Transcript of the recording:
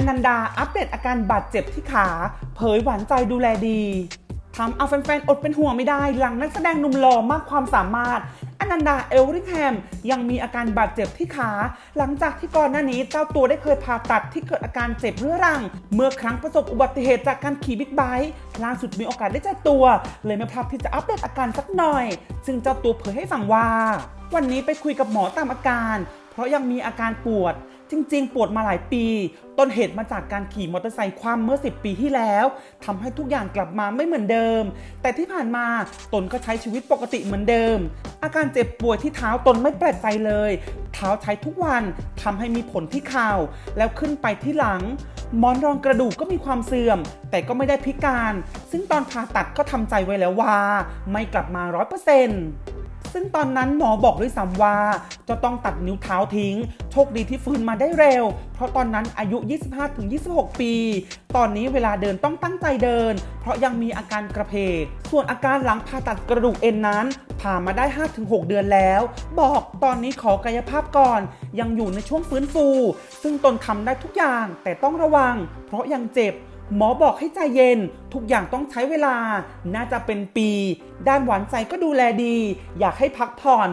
อนันดาอัปเดตอาการบาดเจ็บที่ขา เผยหวานใจดูแลดีทำเอาแฟนๆ อดเป็นห่วงไม่ได้หลังนักแสดงหนุ่มหล่อมากความสามารถอนันดาเอลริงแฮมยังมีอาการบาดเจ็บที่ขา หลังจากที่ก่อนหน้านี้เจ้าตัวได้เคยผ่าตัดที่เกิดอาการเจ็บเรื้อรัง เมื่อครั้งประสบอุบัติเหตุจากการขี่บิ๊กไบค์ล่าสุดมีโอกาสได้เจอตัว เลยไม่พลาดที่จะอัปเดตอาการสักหน่อย ซึ่งเจ้าตัวเผยให้ฟังว่า วันนี้ไปคุยกับหมอตามอาการ เพราะยังมีอาการปวด จริง ๆ ปวดมาหลายปี ต้นเหตุมาจากการขี่มอเตอร์ไซค์คว่ำเมื่อ 10 ปีที่แล้วทำให้ทุกอย่างกลับมาไม่เหมือนเดิม แต่ที่ผ่านมาตนก็ใช้ชีวิตปกติเหมือนเดิม อาการเจ็บปวยที่เท้าตนไม่แปลกใจเลย เท้าใช้ทุกวันทำให้มีผลที่เข่าแล้วขึ้นไปที่หลังหมอนรองกระดูกก็มีความเสื่อม แต่ก็ไม่ได้พิการ ซึ่งตอนผ่าตัดก็ทำใจไว้แล้วว่า ไม่กลับมาร้อยเปอร์เซ็นต์ ซึ่งตอนนั้นหมอบอกด้วยซ้ำว่า จะต้องตัดนิ้วเท้าทิ้ง โชคดีที่ฟื้นมาได้เร็ว เพราะตอนนั้นอายุ 25-26 ปี ตอนนี้เวลาเดินต้องตั้งใจเดิน เพราะยังมีอาการกระเพก ส่วนอาการหลังผ่าตัดกระดูกเอ็นนั้นผ่ามาได้ 5-6 เดือนแล้ว บอกตอนนี้ขอกายภาพก่อน ยังอยู่ในช่วงฟื้นฟู ซึ่งตนทำได้ทุกอย่างแต่ต้องระวัง เพราะยังเจ็บ หมอบอกให้ใจเย็น ทุกอย่างต้องใช้เวลา น่าจะเป็นปี ด้านหวานใจก็ดูแลดี อยากให้พักผ่อน